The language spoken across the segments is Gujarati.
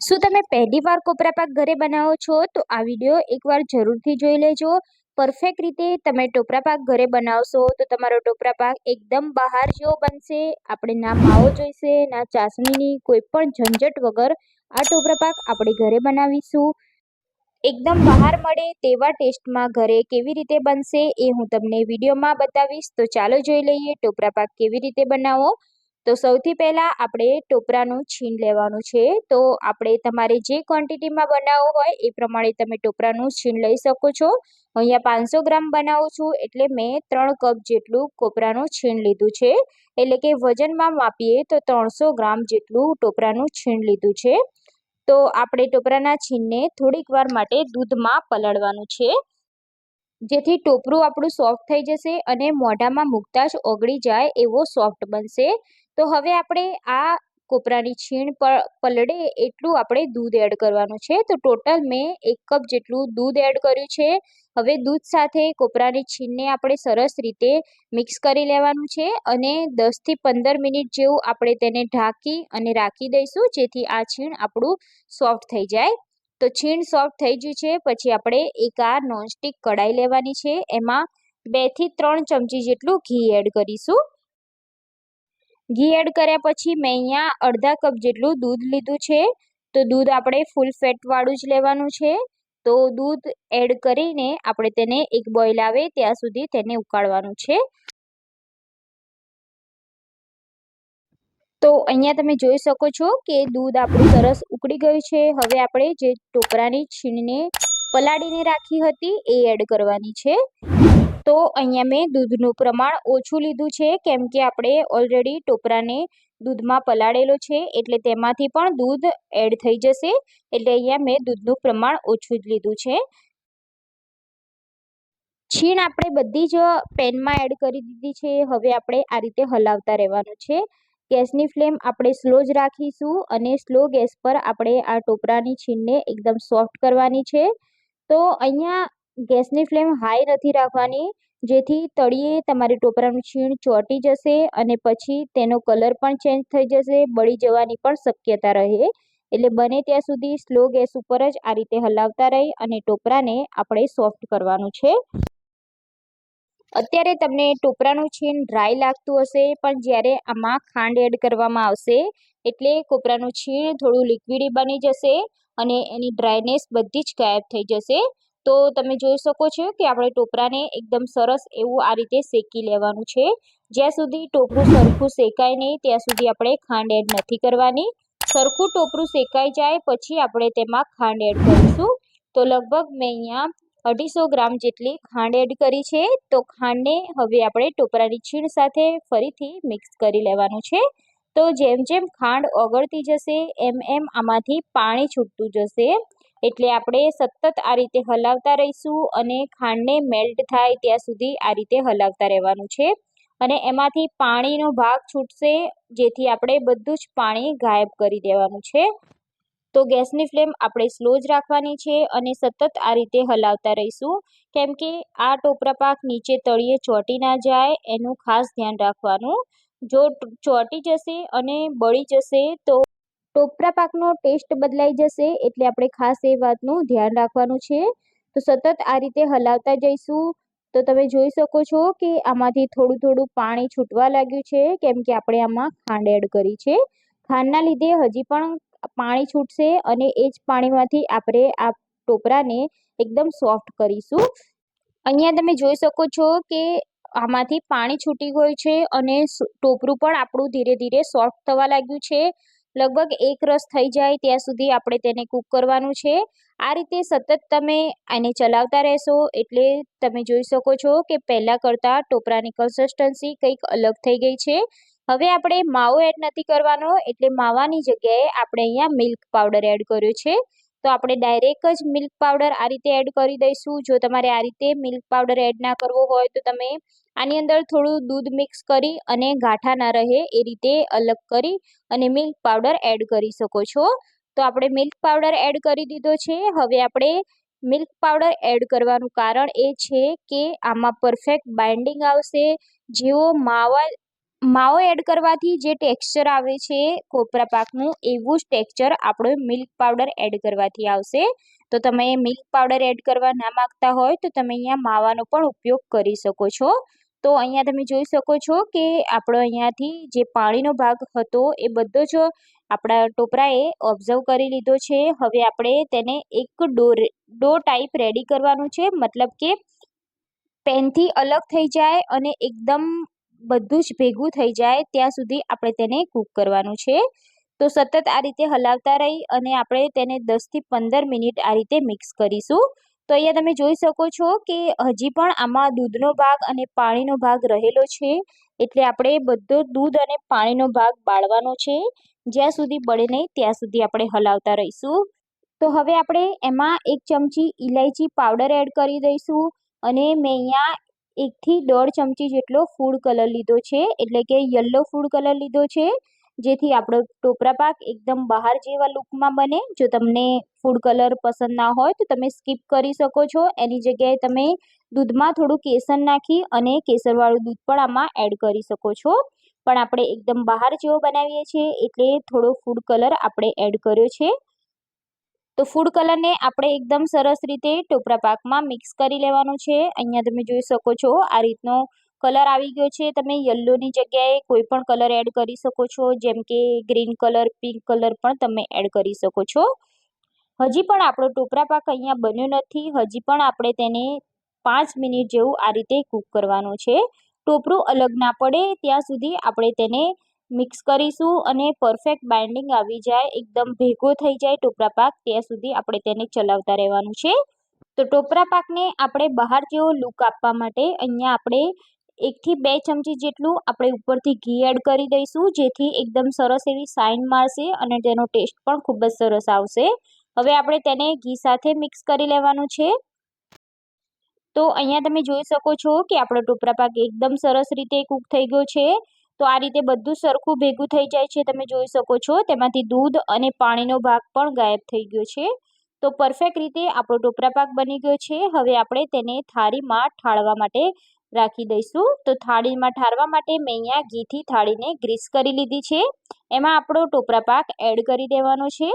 શું તમે પહેલી વાર કોપરા પાક ઘરે બનાવો છો? તો આ વીડિયો એકવાર જરૂરથી જોઈ લેજો. પરફેક્ટ રીતે તમે ટોપરા પાક ઘરે બનાવશો, તો તમારો ટોપરા પાક એકદમ બહાર જેવો બનશે. આપણે ના માવો જોઈશે, ના ચાસણીની કોઈ પણ ઝંઝટ વગર આ ટોપરા પાક આપણે ઘરે બનાવીશું. એકદમ બહાર મળે તેવા ટેસ્ટમાં ઘરે કેવી રીતે બનશે એ હું તમને વિડીયોમાં બતાવીશ. તો ચાલો જોઈ લઈએ ટોપરા પાક કેવી રીતે બનાવો. તો સૌથી પહેલાં આપણે ટોપરાનું છીણ લેવાનું છે. તો આપણે તમારે જે ક્વોન્ટિટીમાં બનાવવું હોય એ પ્રમાણે તમે ટોપરાનું છીણ લઈ શકો છો. અહીંયા પાંચસો ગ્રામ બનાવું છું એટલે મેં ત્રણ કપ જેટલું કોપરાનું છીણ લીધું છે. એટલે કે વજનમાં માપીએ તો ત્રણસો ગ્રામ જેટલું ટોપરાનું છીણ લીધું છે. તો આપણે ટોપરાના છીણને થોડીક વાર માટે દૂધમાં પલાળવાનું છે. જેથી ટોપરું આપણું સોફ્ટ થઈ જશે અને મોઢામાં મૂકતા જ ઓગળી જાય એવો સોફ્ટ બનશે. તો હવે આપણે આ કોપરાની છીણ પલળે એટલું આપણે દૂધ એડ કરવાનું છે. તો ટોટલ મેં એક કપ જેટલું દૂધ એડ કર્યું છે. હવે દૂધ સાથે કોપરાની છીણને આપણે સરસ રીતે મિક્સ કરી લેવાનું છે અને દસથી પંદર મિનિટ જેવું આપણે તેને ઢાંકી અને રાખી દઈશું, જેથી આ છીણ આપણું સોફ્ટ થઈ જાય. તો છીણ સોફ્ટ થઈ ગયું છે. પછી આપણે એક આ નોનસ્ટિક કઢાઈ લેવાની છે. એમાં બેથી ત્રણ ચમચી જેટલું ઘી એડ કરીશું. ઘી એડ કર્યા પછી મેં અહીંયા અડધા કપ જેટલું દૂધ લીધું છે. તો દૂધ આપણે ફૂલ ફેટવાળું જ લેવાનું છે. તો દૂધ એડ કરીને આપણે તેને એક બોઇલ આવે ત્યાં સુધી તેને ઉકાળવાનું છે. તો અહીંયા તમે જોઈ શકો છો કે દૂધ આપણું સરસ ઉકળી ગયું છે. હવે આપણે જે ટોપરાની છીણને પલાળીને રાખી હતી એ એડ કરવાની છે. તો અહીંયા મેં દૂધનું પ્રમાણ ઓછું લીધું છે, કેમ કે આપણે ઓલરેડી ટોપરાને દૂધમાં પલાળેલો છે, એટલે તેમાંથી પણ દૂધ એડ થઈ જશે, એટલે અહીંયા મેં દૂધનું પ્રમાણ ઓછું જ લીધું છે. છીણ આપણે બધી જ પેનમાં એડ કરી દીધી છે, હવે આપણે આ રીતે હલાવતા રહેવાનું છે. ગેસની ફ્લેમ આપણે સ્લો જ રાખીશું અને સ્લો ગેસ પર આપણે આ ટોપરાની છીણને એકદમ સોફ્ટ કરવાની છે. તો અહીંયા ગેસની ફ્લેમ હાઈ નથી રાખવાની, જેથી તળિયે તમારી ટોપરાનું છીણ ચોંટી જશે અને પછી તેનો કલર પણ ચેન્જ થઈ જશે, બળી જવાની પણ શક્યતા રહે. એટલે બને ત્યાં સુધી સ્લો ગેસ ઉપર જ આ રીતે હલાવતા રહી અને ટોપરાને આપણે સોફ્ટ કરવાનું છે. અત્યારે તમને ટોપરાનું છીણ ડ્રાય લાગતું હશે, પણ જ્યારે આમાં ખાંડ એડ કરવામાં આવશે, એટલે કોપરાનું છીણ થોડું લિક્વિડી બની જશે અને એની ડ્રાયનેસ બધી જ ગાયબ થઈ જશે. તો તમે જોઈ શકો છો કે આપણે ટોપરાને એકદમ સરસ એવું આ રીતે શેકી લેવાનું છે. જ્યાં સુધી ટોપરું સરખું શેકાય નહીં, ત્યાં સુધી આપણે ખાંડ એડ નથી કરવાની. સરખું ટોપરું શેકાઈ જાય, પછી આપણે તેમાં ખાંડ એડ કરીશું. તો લગભગ મેં અહીંયા અઢીસો ગ્રામ જેટલી ખાંડ એડ કરી છે. તો ખાંડને હવે આપણે ટોપરાની છીણ સાથે ફરીથી મિક્સ કરી લેવાનું છે. તો જેમ જેમ ખાંડ ઓગળતી જશે, એમ એમ આમાંથી પાણી છૂટતું જશે. એટલે આપણે સતત આ રીતે હલાવતા રહીશું અને ખાંડને મેલ્ટ થાય ત્યાં સુધી આ રીતે હલાવતા રહેવાનું છે. અને એમાંથી પાણીનો ભાગ છૂટશે, જેથી આપણે બધું જ પાણી ગાયબ કરી દેવાનું છે. તો ગેસની ફ્લેમ આપણે સ્લો જ રાખવાની છે અને સતત આ રીતે હલાવતા રહીશું. કેમ કે આ ટોપરા પાક નીચે તળિયે ચોંટી ના જાય, એનું ખાસ ધ્યાન રાખવાનું. જો ચોંટી જશે અને બળી જશે તો ટોપરા પાકનો ટેસ્ટ બદલાઈ જશે એટલે આપણે ખાસ એ વાતનું ધ્યાન રાખવાનું છે. તો સતત આ રીતે હલાવતા જઈશું. તો તમે જોઈ શકો છો કે આમાંથી થોડું થોડું પાણી છૂટવા લાગ્યું છે, કેમ કે આપણે આમાં ખાંડ એડ કરી છે. ખાંડના લીધે હજી પણ પાણી છૂટશે અને એ જ પાણીમાંથી આપણે આ ટોપરાને એકદમ સોફ્ટ કરીશું. અહીંયા તમે જોઈ શકો છો કે આમાંથી પાણી છૂટી ગયું છે અને ટોપરું પણ આપણું ધીરે ધીરે સોફ્ટ થવા લાગ્યું છે. લગભગ એક રસ થઈ જાય ત્યાં સુધી આપણે તેને કૂક કરવાનું છે. આ રીતે સતત તમે આને ચલાવતા રહેશો એટલે તમે જોઈ શકો છો કે પહેલાં કરતાં ટોપરાની કન્સિસ્ટન્સી કંઈક અલગ થઈ ગઈ છે. હવે આપણે માવો એડ નથી કરવાનો એટલે માવાની જગ્યાએ આપણે અહીંયા મિલ્ક પાવડર એડ કર્યો છે. તો આપણે ડાયરેક્ટ જ મિલ્ક પાવડર આ રીતે એડ કરી દઈશું. જો તમારે આ રીતે મિલ્ક પાવડર એડ ના કરવો હોય તો તમે આની અંદર થોડું દૂધ મિક્સ કરી અને ગાંઠા ના રહે એ રીતે અલગ કરી અને મિલ્ક પાવડર એડ કરી શકો છો. તો આપણે મિલ્ક પાવડર એડ કરી દીધો છે. હવે આપણે મિલ્ક પાવડર એડ કરવાનું કારણ એ છે કે આમાં પરફેક્ટ બાઇન્ડિંગ આવશે. જેવો માવા માવો એડ કરવાથી જે ટેક્સચર આવે છે કોપરા પાકનું, એવું જ ટેક્સચર આપણો મિલ્ક પાવડર એડ કરવાથી આવશે. તો તમે મિલ્ક પાવડર એડ કરવા ના માગતા હોય તો તમે અહીંયા માવાનો પણ ઉપયોગ કરી શકો છો. તો અહીંયા તમે જોઈ શકો છો કે આપણો અહીંયાથી જે પાણીનો ભાગ હતો એ બધો જ આપણા ટોપરાએ ઓબ્ઝર્વ કરી લીધો છે. હવે આપણે તેને એક ડો ડો ટાઈપ રેડી કરવાનું છે. મતલબ કે પેનથી અલગ થઈ જાય અને એકદમ બધું જ ભેગું થઈ જાય, ત્યાં સુધી આપણે તેને કૂક કરવાનું છે. તો સતત આ રીતે હલાવતા રહી અને આપણે તેને દસથી પંદર મિનિટ આ રીતે મિક્સ કરીશું. તો અહીંયા તમે જોઈ શકો છો કે હજી પણ આમાં દૂધનો ભાગ અને પાણીનો ભાગ રહેલો છે. એટલે આપણે બધો દૂધ અને પાણીનો ભાગ બાળવાનો છે. જ્યાં સુધી બળે નહીં, ત્યાં સુધી આપણે હલાવતા રહીશું. તો હવે આપણે એમાં એક ચમચી ઇલાયચી પાવડર એડ કરી દઈશું અને મેં અહીંયા એકથી દોઢ ચમચી જેટલો ફૂડ કલર લીધો છે, એટલે કે યલો ફૂડ કલર લીધો છે, જેથી આપણો ટોપરા પાક એકદમ બહાર જેવા લુકમાં બને. જો તમને ફૂડ કલર પસંદ ના હોય તો તમે સ્કીપ કરી શકો છો. એની જગ્યાએ તમે દૂધમાં થોડું કેસર નાખી અને કેસરવાળું દૂધ પણ આમાં એડ કરી શકો છો. પણ આપણે એકદમ બહાર જેવો બનાવીએ છીએ, એટલે થોડો ફૂડ કલર આપણે એડ કર્યો છે. તો ફૂડ કલરને આપણે એકદમ સરસ રીતે ટોપરા પાકમાં મિક્સ કરી લેવાનું છે. અહીંયા તમે જોઈ શકો છો, આ રીતનો કલર આવી ગયો છે. તમે યલ્લોની જગ્યાએ કોઈ પણ કલર એડ કરી શકો છો. જેમ કે ગ્રીન કલર પિંક કલર પણ તમે એડ કરી શકો છો. હજી પણ આપણો ટોપરા પાક અહીંયા બન્યો નથી. હજી પણ આપણે તેને પાંચ મિનિટ જેવું આ રીતે કૂક કરવાનું છે. ટોપરું અલગ ના પડે, ત્યાં સુધી આપણે તેને મિક્સ કરીશું અને પરફેક્ટ બાઇન્ડિંગ આવી જાય. એકદમ ભેગો થઈ જાય ટોપરા પાક. ત્યાં સુધી આપણે તેને ચલાવતા રહેવાનું છે. તો ટોપરા પાકને આપણે બહાર જેવો લુક આપવા માટે અહીંયા આપણે એકથી બે ચમચી જેટલું આપણે ઉપરથી ઘી એડ કરી દઈશું, જેથી એકદમ સરસ એવી સાઇન મારશે અને તેનો ટેસ્ટ પણ ખૂબ જ સરસ આવશે. હવે આપણે તેને ઘી સાથે મિક્સ કરી લેવાનું છે. તો અહીંયા તમે જોઈ શકો છો કે આપણો ટોપરા પાક એકદમ સરસ રીતે કૂક થઈ ગયો છે. તો આ રીતે બધું સરખું ભેગું થઈ જાય છે, તમે જોઈ શકો છો. તેમાંથી દૂધ અને પાણીનો ભાગ પણ ગાયબ થઈ ગયો છે. તો પરફેક્ટ રીતે આપણો ટોપરા પાક બની ગયો છે. હવે આપણે તેને થાળીમાં ઠાળવા માટે રાખી દઈશું. તો થાળીમાં ઠારવા માટે મેં અહીંયા ઘીથી થાળીને ગ્રીસ કરી લીધી છે. એમાં આપણો ટોપરા પાક એડ કરી દેવાનો છે.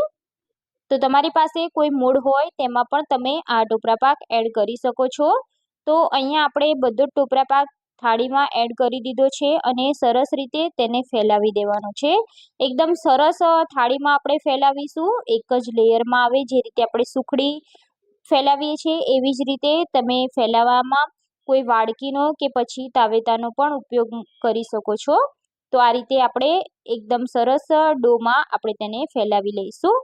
તો તમારી પાસે કોઈ મૂળ હોય તેમાં પણ તમે આ ટોપરા પાક એડ કરી શકો છો. તો અહીંયા આપણે બધો ટોપરા પાક થાળીમાં એડ કરી દીધો છે અને સરસ રીતે તેને ફેલાવી દેવાનો છે. એકદમ સરસ થાળીમાં આપણે ફેલાવીશું. એક જ લેયરમાં આવે જે રીતે આપણે સુખડી ફેલાવીએ છીએ, એવી જ રીતે તમે ફેલાવવામાં કોઈ વાડકીનો કે પછી તાવેતાનો પણ ઉપયોગ કરી શકો છો. તો આ રીતે આપણે એકદમ સરસ ડોમાં આપણે તેને ફેલાવી લઈશું.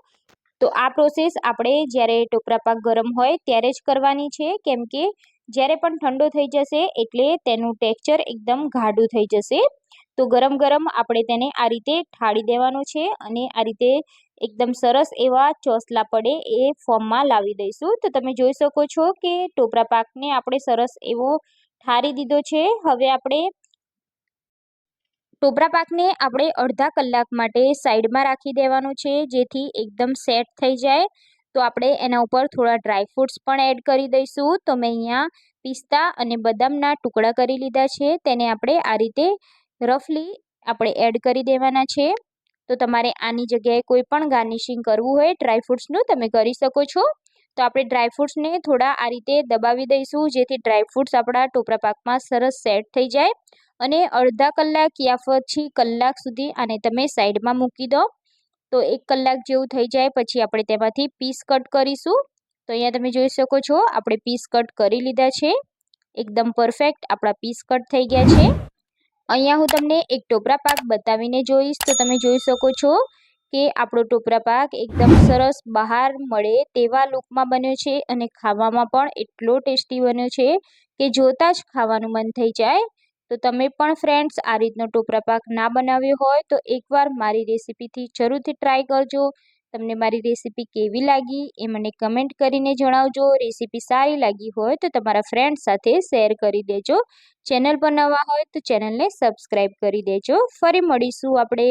તો આ પ્રોસેસ આપણે જ્યારે ટોપરા પાક ગરમ હોય ત્યારે જ કરવાની છે. કેમ કે જ્યારે પણ ઠંડો થઈ જશે એટલે તેનું ટેક્સચર એકદમ ઘાડું થઈ જશે. તો ગરમ ગરમ આપણે તેને આ રીતે ઠાળી દેવાનું છે અને આ રીતે એકદમ સરસ એવા ચોસલા પડે એ ફોર્મમાં લાવી દઈશું. તો તમે જોઈ શકો છો કે ટોપરા પાકને આપણે સરસ એવો ઠારી દીધો છે. હવે આપણે ટોપરા પાકને આપણે અડધા કલાક માટે સાઈડમાં રાખી દેવાનું છે જેથી એકદમ સેટ થઈ જાય. તો આપણે એના ઉપર થોડા ડ્રાય ફ્રૂટ્સ પણ એડ કરી દઈશું. તો મેં અહીંયા પિસ્તા અને બદામના ટુકડા કરી લીધા છે. તેને આપણે આ રીતે રફલી આપણે એડ કરી દેવાના છે. તો તમારે આની જગ્યાએ કોઈ પણ ગાર્નિશિંગ કરવું હોય ડ્રાય ફ્રૂટ્સનું તમે કરી શકો છો. તો આપણે ડ્રાય ફ્રૂટ્સને થોડા આ રીતે દબાવી દઈશું, જેથી ડ્રાય ફ્રૂટ્સ આપણા ટોપરા પાકમાં સરસ સેટ થઈ જાય. અને અડધા કલાક યા પછી કલાક સુધી આને તમે સાઈડમાં મૂકી દો. તો એક કલાક જેવું થઈ જાય, પછી આપણે તેમાંથી પીસ કટ કરીશું. તો અહીંયા તમે જોઈ શકો છો, આપણે પીસ કટ કરી લીધા છે. એકદમ પરફેક્ટ આપણા પીસ કટ થઈ ગયા છે. અહીંયા હું તમને એક ટોપરા પાક બતાવીને જોઈશ. તો તમે જોઈ શકો છો કે આપણો ટોપરા પાક એકદમ સરસ બહાર મળે તેવા લુકમાં બન્યો છે અને ખાવામાં પણ એટલો ટેસ્ટી બન્યો છે કે જોતાં જ ખાવાનું મન થઈ જાય. તો તમે પણ ફ્રેન્ડ્સ આ રીતનો ટોપરા પાક ના બનાવ્યો હોય તો એકવાર મારી રેસીપીથી જરૂરથી ટ્રાય કરજો. તમને મારી રેસીપી કેવી લાગી એ મને કમેન્ટ કરીને જણાવજો. રેસીપી સારી લાગી હોય તો તમારા ફ્રેન્ડ્સ સાથે શેર કરી દેજો. ચેનલ પર નવા હોય તો ચેનલને સબસ્ક્રાઈબ કરી દેજો. ફરી મળીશું આપણે.